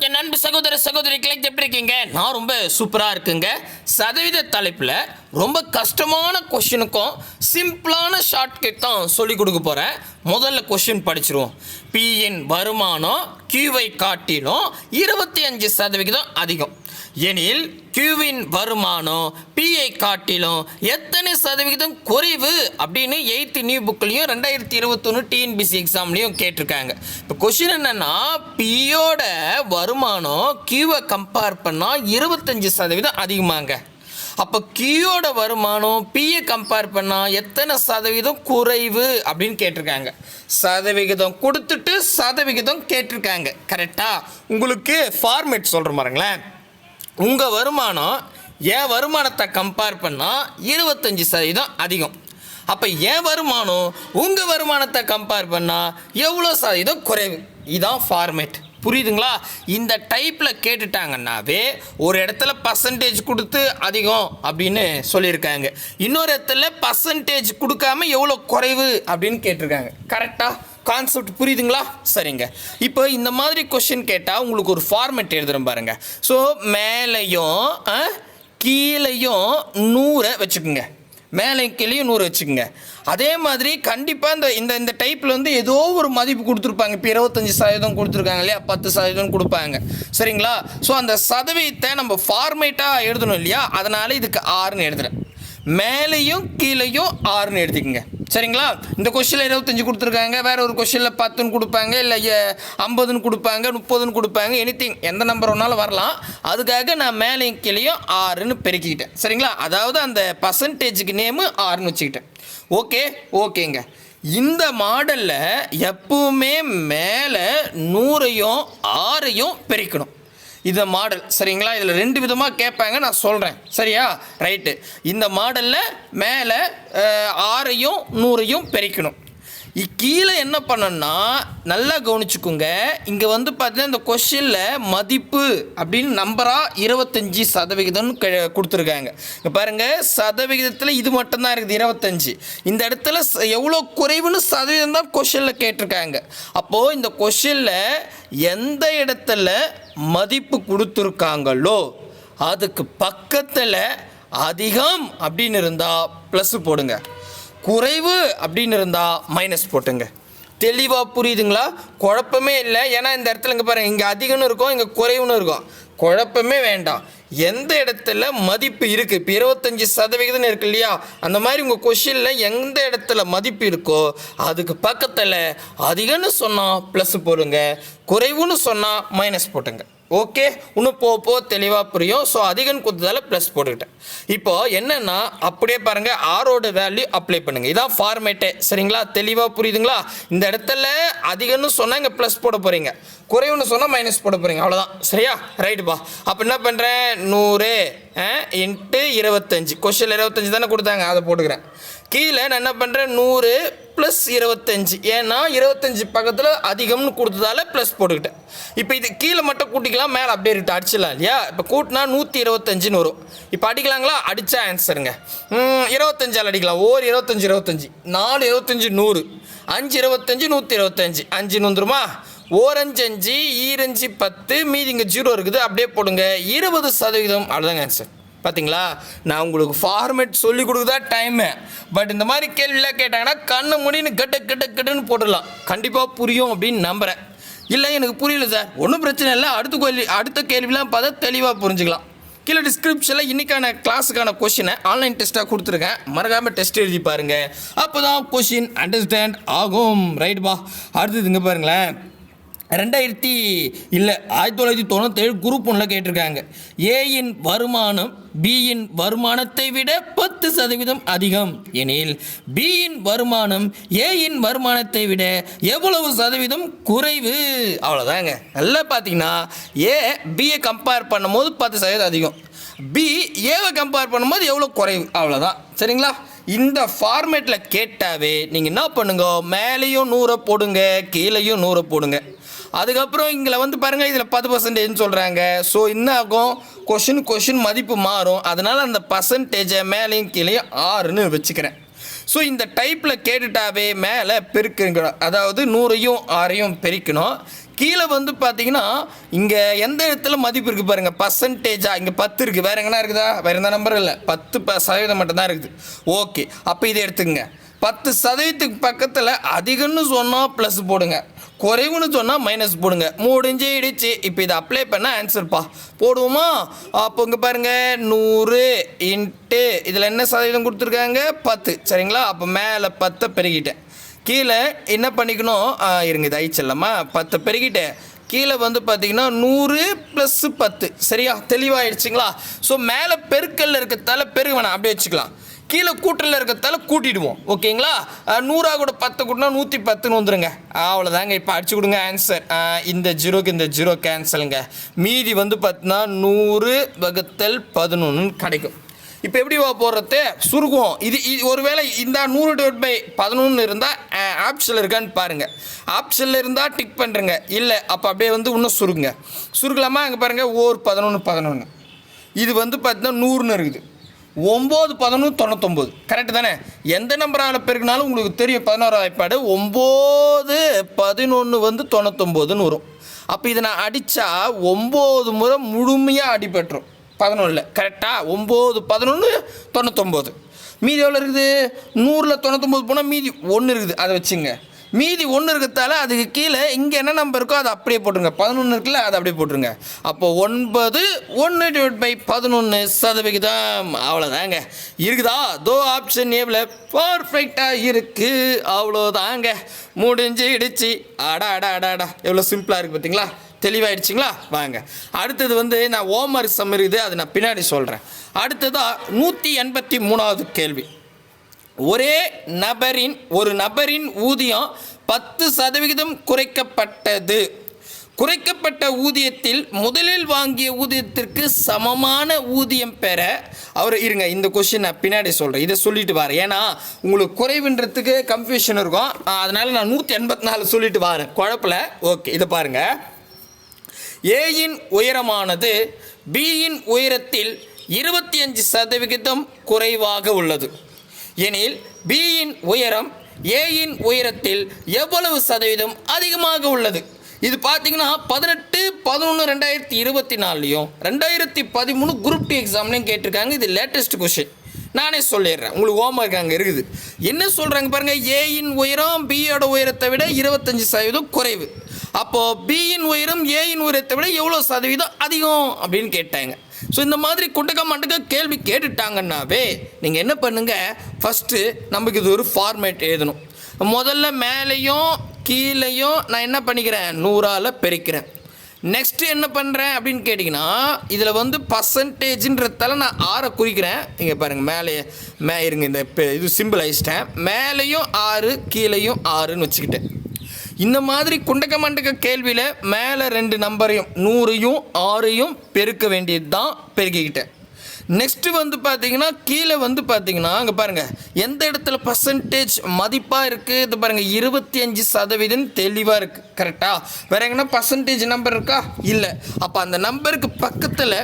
என் அன்பு சகோதர சகோதரிகளை எப்படி இருக்கீங்க? நான் ரொம்ப சூப்பராக இருக்குங்க. சதவீத தலைப்பில் ரொம்ப கஷ்டமான கொஷினுக்கும் சிம்பிளான ஷார்ட்கட் தான் சொல்லிக் கொடுக்க போகிறேன் முதல்ல கொஷின் படிச்சிருவோம். பியின் வருமானம் கியூவை காட்டிலும் இருபத்தி அஞ்சு சதவிகிதம் அதிகம். எனில் கியூவின் வருமானம் பிஐ காட்டிலும் எத்தனை சதவிகிதம் குறைவு அப்படின்னு எயித்து நியூ புக்லேயும் ரெண்டாயிரத்தி இருபத்தொன்று டிஎன்பிசி எக்ஸாம்லேயும் கேட்டிருக்காங்க. இப்போ கொஷின் என்னென்னா பியோட வருமானம் கியூவை கம்பேர் பண்ணால் இருபத்தஞ்சு சதவீதம் அதிகமாங்க. அப்போ கியூவோட வருமானம் பியை கம்பேர் பண்ணால் எத்தனை சதவீதம் குறைவு அப்படின்னு கேட்டிருக்காங்க. சதவிகிதம் கொடுத்துட்டு சதவிகிதம் கேட்டிருக்காங்க. கரெக்டாக உங்களுக்கு ஃபார்மேட் சொல்கிற பாருங்களேன். உங்கள் வருமானம் என் வருமானத்தை கம்பேர் பண்ணால் இருபத்தஞ்சி சதவீதம் அதிகம். அப்போ என் வருமானம் உங்கள் வருமானத்தை கம்பேர் பண்ணால் எவ்வளோ சதவீதம் குறைவு? இதான் ஃபார்மேட் புரியுதுங்களா? இந்த டைப்பில் கேட்டுட்டாங்கன்னாவே ஒரு இடத்துல பர்சன்டேஜ் கொடுத்து அதிகம் அப்படின்னு சொல்லியிருக்காங்க. இன்னொரு இடத்துல பர்சன்டேஜ் கொடுக்காம எவ்வளோ குறைவு அப்படின்னு கேட்டிருக்காங்க. கரெக்டாக கான்செப்ட் புரியுதுங்களா? சரிங்க. இப்போ இந்த மாதிரி கொஷின் கேட்டால் உங்களுக்கு ஒரு ஃபார்மேட் எழுதுறேன் பாருங்க. ஸோ மேலேயும் ஆ, கீழேயும் நூறை வச்சுக்கோங்க. மேலே கீழேயும் நூறு வச்சுக்கோங்க. அதே மாதிரி கண்டிப்பாக இந்த இந்த இந்த டைப்பில் வந்து ஏதோ ஒரு மதிப்பு கொடுத்துருப்பாங்க. இப்போ இருபத்தஞ்சி சதவீதம் கொடுத்துருக்காங்க இல்லையா? பத்து சதவீதம் கொடுப்பாங்க. சரிங்களா? ஸோ அந்த சதவீதத்தை நம்ம ஃபார்மேட்டாக எழுதணும் இல்லையா? அதனால் இதுக்கு ஆறுன்னு எழுதுகிறேன் மேலேயும் கீழேயும் ஆறுன்னு எடுத்துக்கோங்க. சரிங்களா? இந்த கொஷனில் இருபத்தஞ்சு கொடுத்துருக்காங்க. வேற ஒரு கொஷனில் பத்துன்னு கொடுப்பாங்க இல்லை ஐம்பதுன்னு கொடுப்பாங்க முப்பதுன்னு கொடுப்பாங்க எனித்திங் எந்த நம்பர் வேணாலும் வரலாம். அதுக்காக நான் மேலேயும் கீழேயும் ஆறுன்னு பெருக்கிக்கிட்டேன். சரிங்களா? அதாவது அந்த பர்சன்டேஜுக்கு நேமு ஆறுன்னு வச்சுக்கிட்டேன். ஓகே ஓகேங்க இந்த மாடலில் எப்பவுமே மேலே நூறையும் ஆறையும் பெருக்கணும். இந்த மாடல் சரிங்களா? இதில் ரெண்டு விதமாக கேட்பாங்க நான் சொல்கிறேன் சரியா? ரைட்டு இந்த மாடலில் மேலே ஆறையும் நூறையும் பெருக்கணும். கீழே என்ன பண்ணணும்னா நல்லா கவனிச்சுக்கோங்க. இங்கே வந்து பார்த்தீங்கன்னா இந்த கொஷினில் மதிப்பு அப்படின்னு நம்பராக இருபத்தஞ்சி சதவிகிதம்னு க- கொடுத்துருக்காங்க. இங்கே பாருங்கள் சதவிகிதத்தில் இது மட்டும்தான் இருக்குது இருபத்தஞ்சி. இந்த இடத்துல எவ்வளோ குறைவுன்னு சதவீதம் தான் கொஷினில் கேட்டிருக்காங்க. அப்போது இந்த கொஷினில் எந்த இடத்துல மதிப்பு கொடுத்துருக்காங்களோ அதுக்கு பக்கத்தில் அதிகம் அப்படின்னு இருந்தால் ப்ளஸ் போடுங்க. குறைவு அப்படின்னு இருந்தால் மைனஸ் போட்டுங்க. தெளிவாக புரியுதுங்களா? குழப்பமே இல்லை. ஏன்னா இந்த இடத்துல இங்கே பாருங்கள் இங்கே அதிகம்னு இருக்கும் இங்கே குறைவுன்னு இருக்கும். குழப்பமே வேண்டாம். எந்த இடத்துல மதிப்பு இருக்குது இப்போ இருபத்தஞ்சி சதவிகிதம்னு இருக்கு இல்லையா? அந்த மாதிரி உங்கள் கொஷினில் எந்த இடத்துல மதிப்பு இருக்கோ அதுக்கு பக்கத்தில் அதிகம்னு சொன்னால் ப்ளஸ் போடுங்க. குறைவுன்னு சொன்னால் மைனஸ் போட்டுங்க. ஓகே? இன்னும் போ போ தெளிவாக புரியும். ஸோ அதிகம் கொடுத்ததால ப்ளஸ் போட்டுக்கிட்டேன். இப்போ என்னென்னா அப்படியே பாருங்கள் ஆரோட வேல்யூ அப்ளை பண்ணுங்கள் இதான் ஃபார்மேட்டே சரிங்களா? தெளிவாக புரியுதுங்களா? இந்த இடத்துல அதிகம்னு சொன்னால் இங்கே ப்ளஸ் போட போகிறீங்க குறைவுன்னு சொன்னால் மைனஸ் போட போகிறீங்க அவ்வளோதான் சரியா? ரைட்டுப்பா அப்போ என்ன பண்ணுறேன் நூறு இன்ட்டு இருபத்தஞ்சு. கொஷினில் இருபத்தஞ்சு தானே கொடுத்தாங்க. அதை போட்டுக்கிறேன். கீழே நான் என்ன பண்ணுறேன் நூறு ப்ளஸ் இருபத்தஞ்சி. ஏன்னா இருபத்தஞ்சி பக்கத்தில் அதிகம்னு கொடுத்ததால ப்ளஸ் போட்டுக்கிட்டேன். இப்போ இது கீழே மட்டும் கூட்டிக்கலாம் மேலே அப்படியே இருக்கு அடிச்சிடலாம் இல்லையா? இப்போ கூட்டினா நூற்றி இருபத்தஞ்சின்னு வரும். இப்போ அடிக்கலாங்களா? அடித்தா ஆன்சருங்க இருபத்தஞ்சால் அடிக்கலாம். ஓர் இருபத்தஞ்சி இருபத்தஞ்சி. நாலு இருபத்தஞ்சி நூறு. அஞ்சு இருபத்தஞ்சி நூற்றி இருபத்தஞ்சி. அஞ்சுன்னு வந்துருமா? ஓரஞ்சு அஞ்சு ஈரஞ்சு பத்து. மீதி இங்கே ஜீரோ இருக்குது. அப்படியே போடுங்க. இருபது சதவீதம். அவ்வளோதாங்க ஆன்சர் பார்த்தீங்களா நான் உங்களுக்கு ஃபார்மேட் சொல்லி கொடுக்குதா டைமு பட் இந்த மாதிரி கேள்விலாம் கேட்டாங்கன்னா கண்ணு முடின்னு கெட்ட கெட்ட கெட்டுன்னு போட்டுடலாம். கண்டிப்பாக புரியும் அப்படின்னு நம்புகிறேன் இல்லை எனக்கு புரியல சார் ஒன்றும் பிரச்சனை இல்லை. அடுத்த கேள்வி அடுத்த கேள்விலாம் பார்த்தா தெளிவாக புரிஞ்சுக்கலாம். கீழே டிஸ்கிரிப்ஷனில் இன்றைக்கான கிளாஸுக்கான கொஷினை ஆன்லைன் டெஸ்ட்டாக கொடுத்துருக்கேன். மறக்காமல் டெஸ்ட் எழுதி பாருங்கள் அப்போ தான் கொஷின் அண்டர்ஸ்டாண்ட் ஆகும். ரைட் பா? அடுத்தது இங்கே பாருங்களேன். ரெண்டாயிரத்தி இல்லை ஆயிரத்தி தொள்ளாயிரத்தி தொண்ணூத்தேழு குரூப் ஒன்றில் கேட்டிருக்காங்க. ஏயின் வருமானம் பியின் வருமானத்தை விட பத்து சதவீதம் அதிகம். எனில் பியின் வருமானம் ஏயின் வருமானத்தை விட எவ்வளவு சதவீதம் குறைவு? அவ்வளோதாங்க நல்லா பார்த்தீங்கன்னா ஏ பியை கம்பேர் பண்ணும்போது பத்து சதவீதம் அதிகம். பி ஏவை கம்பேர் பண்ணும்போது எவ்வளோ குறைவு? அவ்வளோதான் சரிங்களா? இந்த ஃபார்மேட்டில் கேட்டாவே நீங்கள் என்ன பண்ணுங்க? மேலேயும் நூறை போடுங்க கீழேயும் நூறை போடுங்க. அதுக்கப்புறம் இங்கே வந்து பாருங்கள் இதில் பத்து பர்சன்டேஜ்னு சொல்கிறாங்க ஸோ என்ன ஆகும்? கொஷின் கொஷின் மதிப்பு மாறும். அதனால் அந்த பர்சன்டேஜை மேலேயும் கீழேயும் ஆறுன்னு வச்சுக்கிறேன். ஸோ இந்த டைப்பில் கேட்டுட்டாவே மேலே பெருக்குங்க அதாவது நூறையும் ஆறையும் பெருக்கணும். கீழே வந்து பார்த்தீங்கன்னா இங்கே எந்த இடத்துல மதிப்பு இருக்குது பாருங்கள் பர்சன்டேஜா இங்கே பத்து இருக்குது வேறு எங்கன்னா இருக்குதா? வேறு எந்த நம்பரும் இல்லை. பத்து ப சதவீதம் மட்டும்தான் இருக்குது. ஓகே அப்போ இதை எடுத்துக்கங்க. பத்து சதவீதத்துக்கு பக்கத்தில் அதிகம்னு சொன்னால் ப்ளஸ் போடுங்க. குறைவுன்னு சொன்னால் மைனஸ் போடுங்க. முடிஞ்சிடுச்சு இப்போ இதை அப்ளை பண்ண ஆன்சர்ப்பா போடுவோமா? அப்போ இங்கே பாருங்கள் நூறு இன்ட்டு இதில் என்ன சதவீதம் கொடுத்துருக்காங்க? பத்து. சரிங்களா? அப்போ மேலே பத்தை பெருகிட்டேன். கீழே என்ன பண்ணிக்கணும்? இருங்க இது ஐச்சல்லம்மா பத்தை பெருகிட்டேன். கீழே வந்து பார்த்தீங்கன்னா நூறு ப்ளஸ்ஸு பத்து. சரியா? தெளிவாகிடுச்சிங்களா ஸோ மேலே பெருக்கல்ல இருக்கிறதால பெருக வேணாம். அப்படியே வச்சுக்கலாம். கீழே கூட்டலில் இருக்கிறதால கூட்டிடுவோம். ஓகேங்களா? நூறாக கூட பத்து கூட்டினா நூற்றி பத்துன்னு வந்துருங்க. அவ்வளோதாங்க இப்போ அடிச்சு கொடுங்க ஆன்சர் இந்த ஜீரோக்கு இந்த ஜீரோ கேன்சலுங்க மீதி வந்து பார்த்தீங்கன்னா நூறு வகுத்தல் பதினொன்றுன்னு கிடைக்கும். இப்போ எப்படி வா போடுறது? சுருக்குவோம். இது இது ஒருவேளை இந்த நூறு டிவைட் பை பதினொன்று இருந்தால் ஆப்ஷனில் இருக்கான்னு பாருங்கள் ஆப்ஷனில் இருந்தால் டிக் பண்ணுறங்க இல்லை அப்போ அப்படியே வந்து இன்னும் சுருக்குங்க. சுருக்கலாமா? அங்கே பாருங்கள் ஓர் பதினொன்று பதினொன்று இது வந்து பார்த்தீங்கன்னா நூறுன்னு இருக்குது. ஒம்பது பதினொன்று தொண்ணூத்தொம்பது. கரெக்டு தானே? எந்த நம்பரால் பெருக்கினாலும் உங்களுக்கு தெரியும் பதினோரா வாய்ப்பாடு ஒம்பது பதினொன்று வந்து தொண்ணூத்தொம்போதுன்னு வரும். அப்போ இதை நான் அடித்தா ஒம்பது முறை முழுமையாக அடிபட்டுரும் பதினொன்றில் கரெக்டாக ஒம்பது பதினொன்று தொண்ணூத்தொம்பது. மீதி எவ்வளோ இருக்குது? நூறில் தொண்ணூத்தொம்பது போனால் மீதி ஒன்று இருக்குது. அதை வச்சுங்க. மீதி ஒன்று இருக்கிறதால அதுக்கு கீழே இங்கே என்ன நம்பர் இருக்கோ அதை அப்படியே போட்டுருங்க. பதினொன்று இருக்குல்ல அதை அப்படியே போட்டுருங்க. அப்போ ஒன்பது ஒன்று டிவைட் பை பதினொன்று சதவிகிதம். அவ்வளோதாங்க இருக்குதா? தோ ஆப்ஷன் ஏவில் பர்ஃபெக்டாக இருக்குது அவ்வளோதாங்க முடிஞ்சு இடிச்சு. அடா அடா அடா அடா. எவ்வளோ சிம்பிளாக இருக்குது பார்த்தீங்களா தெளிவாயிடுச்சிங்களா? வாங்க. அடுத்தது வந்து நான் ஓமர் சம் இருக்குது அதை நான் பின்னாடி சொல்கிறேன் அடுத்ததாக நூற்றி எண்பத்தி மூணாவது கேள்வி. ஒரே நபரின் ஒரு நபரின் ஊதியம் பத்து சதவிகிதம் குறைக்கப்பட்டது. குறைக்கப்பட்ட ஊதியத்தில் முதலில் வாங்கிய ஊதியத்திற்கு சமமான ஊதியம் பெற அவர் இருங்க இந்த கொஷின் நான் பின்னாடி சொல்கிறேன் இதை சொல்லிட்டு வரேன் ஏன்னா உங்களுக்கு குறைவுன்றதுக்கு கன்ஃபியூஷன் இருக்கும். அதனால் நான் நூற்றி எண்பத்தி நாலு சொல்லிட்டு வரேன் குழப்பில்? ஓகே இதை பாருங்கள் ஏயின் உயரமானது பியின் உயரத்தில் இருபத்தி அஞ்சு சதவிகிதம் குறைவாக உள்ளது. எனில் பியின் உயரம் ஏயின் உயரத்தில் எவ்வளவு சதவீதம் அதிகமாக உள்ளது? இது பார்த்தீங்கன்னா பதினெட்டு பதினொன்று ரெண்டாயிரத்தி இருபத்தி நாலுலையும் ரெண்டாயிரத்தி பதிமூணு குரூப் டி எக்ஸாம்லையும் கேட்டிருக்காங்க. இது லேட்டஸ்ட் கொஷின் நானே சொல்லிடுறேன். உங்களுக்கு ஹோம்ஒர்க் அங்கே இருக்குது. என்ன சொல்கிறாங்க பாருங்கள் ஏயின் உயரம் பியோட உயரத்தை விட இருபத்தஞ்சி சதவீதம் குறைவு. அப்போது பியின் உயரம் ஏயின் உயரத்தை விட எவ்வளோ சதவீதம் அதிகம் அப்படின்னு கேட்டாங்க. ஸோ இந்த மாதிரி குண்டக்க மண்டக்க கேள்வி கேட்டுட்டாங்கன்னாவே நீங்கள் என்ன பண்ணுங்கள் ஃபஸ்ட்டு நமக்கு இது ஒரு ஃபார்மேட் எழுதணும். முதல்ல மேலேயும் கீழேயும் நான் என்ன பண்ணிக்கிறேன்? நூறால் பெருக்கிறேன். நெக்ஸ்ட்டு என்ன பண்ணுறேன் அப்படின்னு கேட்டிங்கன்னா இதில் வந்து பர்சன்டேஜின்றதால நான் ஆறை குறிக்கிறேன். இங்கே பாருங்கள் மேலே மே இருங்க இந்த இது சிம்பிள் அழிச்சிட்டேன் மேலேயும் ஆறு கீழேயும் ஆறுன்னு வச்சுக்கிட்டேன். இந்த மாதிரி குண்டக்க மண்டக்க கேள்வியில் மேலே ரெண்டு நம்பரையும் நூறையும் ஆறையும் பெருக்க வேண்டியது தான் பெருக்கிக்கிட்டேன் நெக்ஸ்ட்டு வந்து பார்த்தீங்கன்னா கீழே வந்து பார்த்தீங்கன்னா அங்கே பாருங்கள் எந்த இடத்துல பர்சன்டேஜ் மதிப்பாக இருக்குது இது பாருங்கள் இருபத்தி அஞ்சு சதவீதம் தெளிவாக இருக்குது கரெக்டாக வேற எங்கன்னா பர்சன்டேஜ் நம்பர் இருக்கா? இல்லை. அப்போ அந்த நம்பருக்கு பக்கத்தில்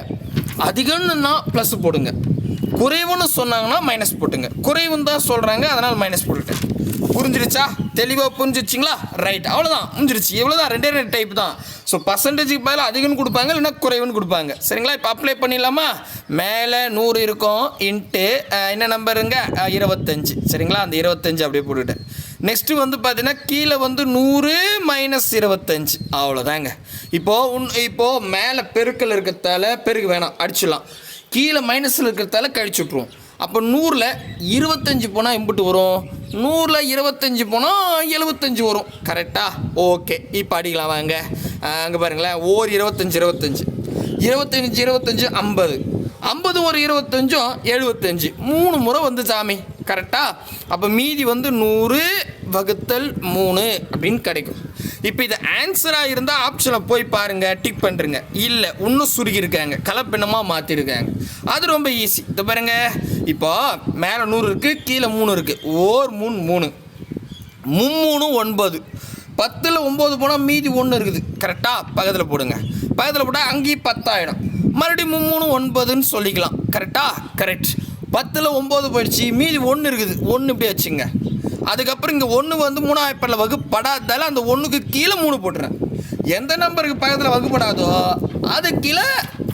அதிகம்னா ப்ளஸ் போடுங்க. குறைவுன்னு சொன்னாங்கன்னா மைனஸ் போட்டுங்க. குறைவுன்னு தான் சொல்கிறாங்க அதனால் மைனஸ் போட்டுட்டேன் புரிஞ்சிருச்சா தெளிவாக புரிஞ்சிச்சிங்களா ரைட் அவ்வளோதான் முடிஞ்சிருச்சு இவ்வளோ தான் ரெண்டே ரெண்டு டைப் தான். ஸோ பர்சன்டேஜுக்கு பதில் அதிகம்னு கொடுப்பாங்க இல்லைன்னா குறைவுன்னு கொடுப்பாங்க. சரிங்களா? இப்போ அப்ளை பண்ணிடலாமா? மேலே நூறு இருக்கும். இன்ட்டு என்ன நம்பருங்க இருபத்தஞ்சி இருபத்தஞ்சு. சரிங்களா? அந்த இருபத்தஞ்சு அப்படியே போட்டுக்கிட்டேன். நெக்ஸ்ட்டு வந்து பார்த்தீங்கன்னா கீழே வந்து நூறு மைனஸ் இருபத்தஞ்சு. அவ்வளோதாங்க இப்போது உன் இப்போது மேலே பெருக்கல் இருக்கிறதால பெருக்கு வேணாம். அடிச்சிடலாம். கீழே மைனஸில் இருக்கிறதால கழிச்சு விட்ருவோம் அப்போ நூறில் இருபத்தஞ்சு போனால் எம்பிட்டு வரும். நூறில் இருபத்தஞ்சி போனால் எழுபத்தஞ்சி வரும். கரெக்டாக ஓகே இப்போ அடிக்கலாம் வாங்க. அங்கே பாருங்களேன். ஓர் இருபத்தஞ்சு இருபத்தஞ்சி. இருபத்தஞ்சு இருபத்தஞ்சி ஐம்பது. ஐம்பது ஒரு இருபத்தஞ்சும் எழுபத்தஞ்சி. மூணு முறை வந்து சாமி. கரெக்டாக அப்போ மீதி வந்து நூறு வகுத்தல் மூணு அப்படின்னு கிடைக்கும். இப்போ இது ஆன்சராக இருந்தால் ஆப்ஷனை போய் பாருங்கள் டிக் பண்ணுறங்க இல்லை இன்னும் சுருகியிருக்காங்க கலப்பினமாக மாற்றிருக்காங்க அது ரொம்ப ஈஸி இதை பாருங்க. இப்போ மேலே நூறு இருக்குது கீழே மூணு இருக்குது ஓர் மூணு மூணு. மும்மூணு ஒன்பது. பத்தில் ஒம்பது போனால் மீதி ஒன்று இருக்குது. கரெக்டாக பக்கத்தில் போடுங்க. பக்கத்தில் போட்டால் அங்கேயும் பத்தாயிடும். மறுபடியும் மும்மூணு ஒன்பதுன்னு சொல்லிக்கலாம். கரெக்டாக கரெக்ட் பத்தில் ஒம்பது போயிடுச்சு மீதி ஒன்று இருக்குது. ஒன்று இப்படி வச்சுங்க. அதுக்கப்புறம் இங்கே ஒன்று வந்து மூணாயிரப்படில் வகுப்படாதால அந்த ஒன்றுக்கு கீழே மூணு போட்டுறேன். எந்த நம்பருக்கு பக்கத்தில் வகுப்படாதோ அது கீழே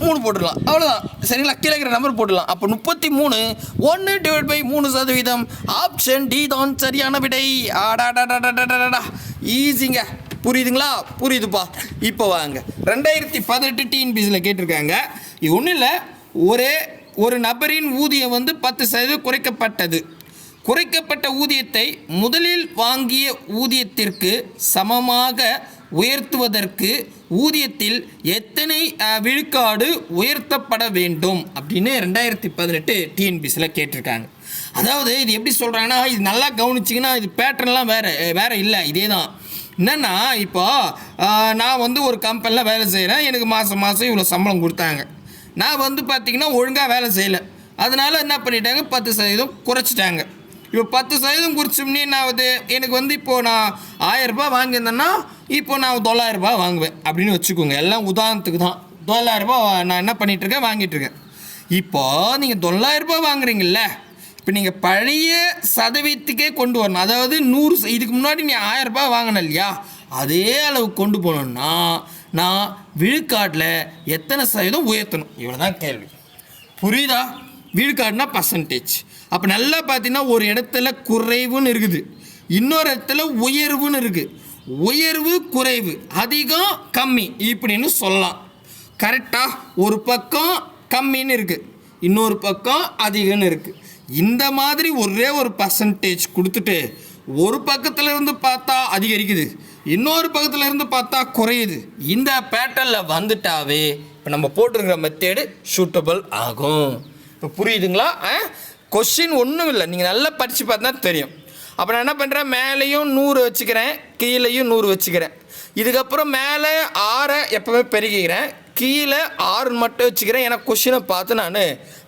மூணு போட்டுடலாம். அவ்வளோதான் சரிங்களா? கீழே இருக்கிற நம்பர் போட்டுடலாம். அப்போ முப்பத்தி மூணு ஒன்று டிவைட் பை மூணு சதவீதம். ஆப்ஷன் டி தான் சரியான விடை. ஆடாடாடாடாடாடா ஈஸிங்க புரியுதுங்களா புரியுதுப்பா இப்போ வாங்க ரெண்டாயிரத்தி பதினெட்டு டிஎன்பிசியில் கேட்டிருக்காங்க இது ஒன்றும் இல்லை ஒரே ஒரு நபரின் ஊதியம் வந்து பத்து சதவீதம் குறைக்கப்பட்டது. குறைக்கப்பட்ட ஊதியத்தை முதலில் வாங்கிய ஊதியத்திற்கு சமமாக உயர்த்துவதற்கு ஊதியத்தில் எத்தனை விழுக்காடு உயர்த்தப்பட வேண்டும் அப்படின்னு ரெண்டாயிரத்தி பதினெட்டு டிஎன்பிசியில் கேட்டிருக்காங்க. அதாவது இது எப்படி சொல்கிறாங்கன்னா இது நல்லா கவனிச்சிங்கன்னா இது பேட்டர்ன்லாம் வேறு வேறு இல்லை இதே தான் என்னென்னா இப்போ நான் வந்து ஒரு கம்பெனியில் வேலை செய்கிறேன் எனக்கு மாதம் மாதம் இவ்வளோ சம்பளம் கொடுத்தாங்க. நான் வந்து பார்த்திங்கன்னா ஒழுங்காக வேலை செய்யலை. அதனால் என்ன பண்ணிட்டாங்க? பத்து சதவீதம் குறைச்சிட்டாங்க. இப்போ பத்து சதவீதம் குறிச்சோம்னே என்ன ஆகுது? எனக்கு வந்து இப்போது நான் ஆயிரரூபா வாங்கியிருந்தேன்னா இப்போ நான் தொள்ளாயிரரூபா வாங்குவேன் அப்படின்னு வச்சுக்கோங்க. எல்லாம் உதாரணத்துக்கு தான். தொள்ளாயிரரூபா நான் என்ன பண்ணிகிட்ருக்கேன் வாங்கிட்டுருக்கேன் இருக்கேன். இப்போ நீங்கள் தொள்ளாயிரரூபா வாங்குறீங்கல்ல? இப்போ நீங்கள் பழைய சதவீதத்துக்கே கொண்டு வரணும். அதாவது நூறு இதுக்கு முன்னாடி நீ ஆயரரூபா வாங்கின இல்லையா? அதே அளவு கொண்டு போகணுன்னா நான் விழுக்காட்டில் எத்தனை சதவீதம் உயர்த்தணும்? இவ்வளோ தான் கேள்வி. புரியுதா? விழுக்காடுனா பர்சன்டேஜ் அப்போ நல்லா பார்த்தீங்கன்னா ஒரு இடத்துல குறைவுன்னு இருக்குது. இன்னொரு இடத்துல உயர்வுன்னு இருக்குது உயர்வு குறைவு. அதிகம் கம்மி. இப்படின்னு சொல்லலாம். கரெக்டாக ஒரு பக்கம் கம்மின்னு இருக்குது இன்னொரு பக்கம் அதிகம்னு இருக்குது இந்த மாதிரி ஒரே ஒரு பர்சன்டேஜ் கொடுத்துட்டு ஒரு பக்கத்துல இருந்து பார்த்தா அதிகரிக்குது. இன்னொரு பக்கத்துல இருந்து பார்த்தா குறையுது. இந்த பேட்டர்னில் வந்துட்டாவே இப்போ நம்ம போட்டிருக்கிற மெத்தேடு சூட்டபிள் ஆகும். இப்போ புரியுதுங்களா? கொஷின் ஒன்றும் இல்லை. நீங்கள் நல்லா படித்து பார்த்தா தெரியும். அப்போ நான் என்ன பண்ணுறேன் மேலேயும் நூறு வச்சுக்கிறேன். கீழேயும் நூறு வச்சுக்கிறேன். இதுக்கப்புறம் மேலே ஆறை எப்போவுமே பெருகிக்கிறேன் கீழே ஆறு மட்டும் வச்சுக்கிறேன். ஏன்னா கொஷினை பார்த்து நான்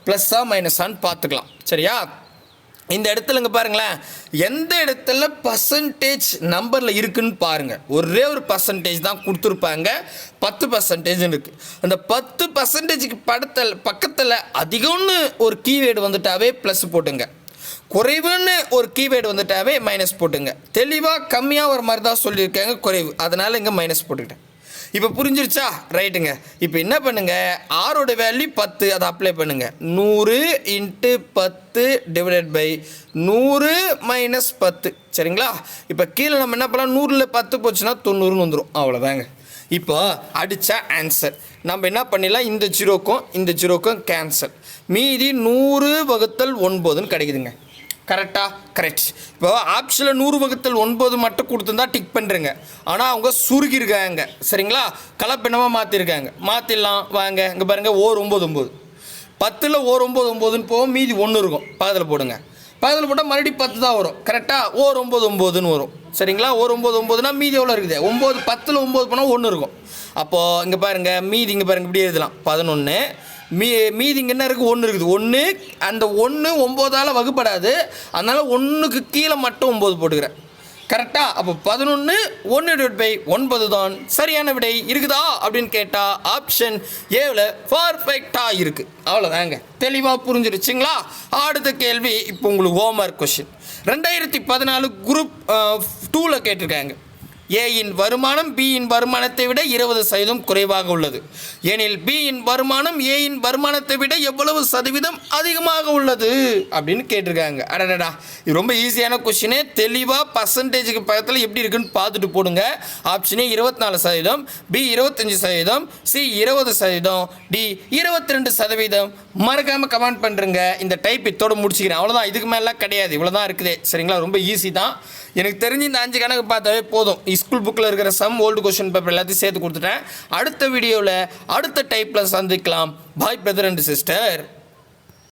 ப்ளஸ்ஸாக மைனஸான்னு பார்த்துக்கலாம். சரியா? இந்த இடத்துலங்க பாருங்களேன். எந்த இடத்துல பர்சன்டேஜ் நம்பரில் இருக்குன்னு பாருங்கள் ஒரே ஒரு பர்சன்டேஜ் தான் கொடுத்துருப்பாங்க. பத்து பர்சன்டேஜ் இருக்குது அந்த பத்து பர்சன்டேஜுக்கு படத்தில் பக்கத்தில் அதிகம்னு ஒரு கீவேர்டு வந்துட்டாவே ப்ளஸ் போட்டுங்க. குறைவுன்னு ஒரு கீவேர்டு வந்துட்டாவே மைனஸ் போட்டுங்க. தெளிவாக கம்மியாக ஒரு மாதிரி தான் சொல்லியிருக்காங்க குறைவு. அதனால் இங்கே மைனஸ் போட்டுக்கிட்டேன். இப்போ புரிஞ்சிருச்சா? ரைட்டுங்க இப்போ என்ன பண்ணுங்கள் ஆரோட வேல்யூ பத்து அதை அப்ளை பண்ணுங்கள் நூறு இன்ட்டு பத்து டிவைடட் பை நூறு மைனஸ் பத்து. சரிங்களா? இப்போ கீழே நம்ம என்ன பண்ணலாம்? நூறில் பத்து போச்சுன்னா தொண்ணூறுன்னு வந்துடும் அவ்வளோதாங்க இப்போ அடித்த ஆன்சர் நம்ம என்ன பண்ணிடலாம்? இந்த ஜீரோக்கும் இந்த ஜீரோக்கும் கேன்சல் மீதி நூறு வகுத்தல் ஒன்பதுன்னு கிடைக்குதுங்க. கரெக்டா கரெக்ட் இப்போ ஆப்ஷனில் நூறு வகுத்தல் ஒன்பது மட்டும் கொடுத்துருந்தா டிக் பண்ணுறேங்க ஆனால் அவங்க சுருக்கியிருக்காங்க சரிங்களா? கலப்பினமாக மாற்றிருக்காங்க மாற்றிடலாம் வாங்க. இங்கே பாருங்கள் ஓர் ஒம்பது ஒம்பது. பத்தில் ஓர் ஒம்பது ஒம்போதுன்னு போகும். மீதி ஒன்று இருக்கும். பக்கத்தில் போடுங்க. பக்கத்தில் போட்டால் மறுபடியும் பத்து தான் வரும். கரெக்டாக ஓர் ஒம்பது ஒம்போதுன்னு வரும். சரிங்களா? ஒரு ஒம்பது ஒம்பதுனா மீதி எவ்வளோ இருக்குது? ஒம்பது பத்தில் ஒம்பது போனால் ஒன்று இருக்கும். அப்போது இங்கே பாருங்கள் மீதி இங்கே பாருங்கள் இப்படி எழுதலாம். பதினொன்று மீ மீதி என்ன இருக்குது ஒன்று இருக்குது. ஒன்று அந்த ஒன்று ஒம்போதால் வகுப்படாது. அதனால் ஒன்றுக்கு கீழே மட்டும் ஒம்பது போட்டுக்கிறேன். கரெக்டாக அப்போ பதினொன்று ஒன்று டிவைட் பை ஒன்பது தான் சரியான விடை இருக்குதா? அப்படின்னு கேட்டால் ஆப்ஷன் ஏவில் பர்ஃபெக்டாக இருக்குது அவ்வளோதாங்க தெளிவாக புரிஞ்சிருச்சுங்களா? அடுத்த கேள்வி இப்போ உங்களுக்கு ஹோம்ஒர்க் கொஷின் ரெண்டாயிரத்தி பதினாலு குரூப் டூவில் கேட்டிருக்காங்க. ஏயின் வருமானம் பியின் வருமானத்தை விட இருபது சதவீதம் குறைவாக உள்ளது. எனில் பியின் வருமானம் ஏயின் வருமானத்தை விட எவ்வளவு சதவீதம் அதிகமாக உள்ளது? அப்படின்னு கேட்டிருக்காங்க. அடடடா. இது ரொம்ப ஈஸியான கொஷினே தெளிவாக பர்சன்டேஜுக்கு பக்கத்தில் எப்படி இருக்குன்னு பார்த்துட்டு போடுங்க. ஆப்ஷனே இருபத்தி நாலு சதவீதம் பி இருபத்தஞ்சி சதவீதம் சி இருபது சதவீதம் டி இருபத்தி ரெண்டு சதவீதம். மறக்காமல் கமெண்ட் பண்ணுறங்க இந்த டைப் இத்தோடு முடிச்சுக்கிறேன். அவ்வளோதான் இதுக்கு மேலாம் கிடையாது. இவ்வளோ தான் இருக்குது. சரிங்களா? ரொம்ப ஈஸி தான். எனக்கு தெரிஞ்சு இந்த அஞ்சு கணக்கு பார்த்தாவே போதும். ஸ்கூல் புக்கில் இருக்கிற சம் ஓல்டு கொஷின் பேப்பர் எல்லாத்தையும் சேர்த்து கொடுத்துட்டேன். அடுத்த வீடியோவில் அடுத்த டைப்பில் சந்திக்கலாம். பாய் பிரதர் அண்ட் சிஸ்டர்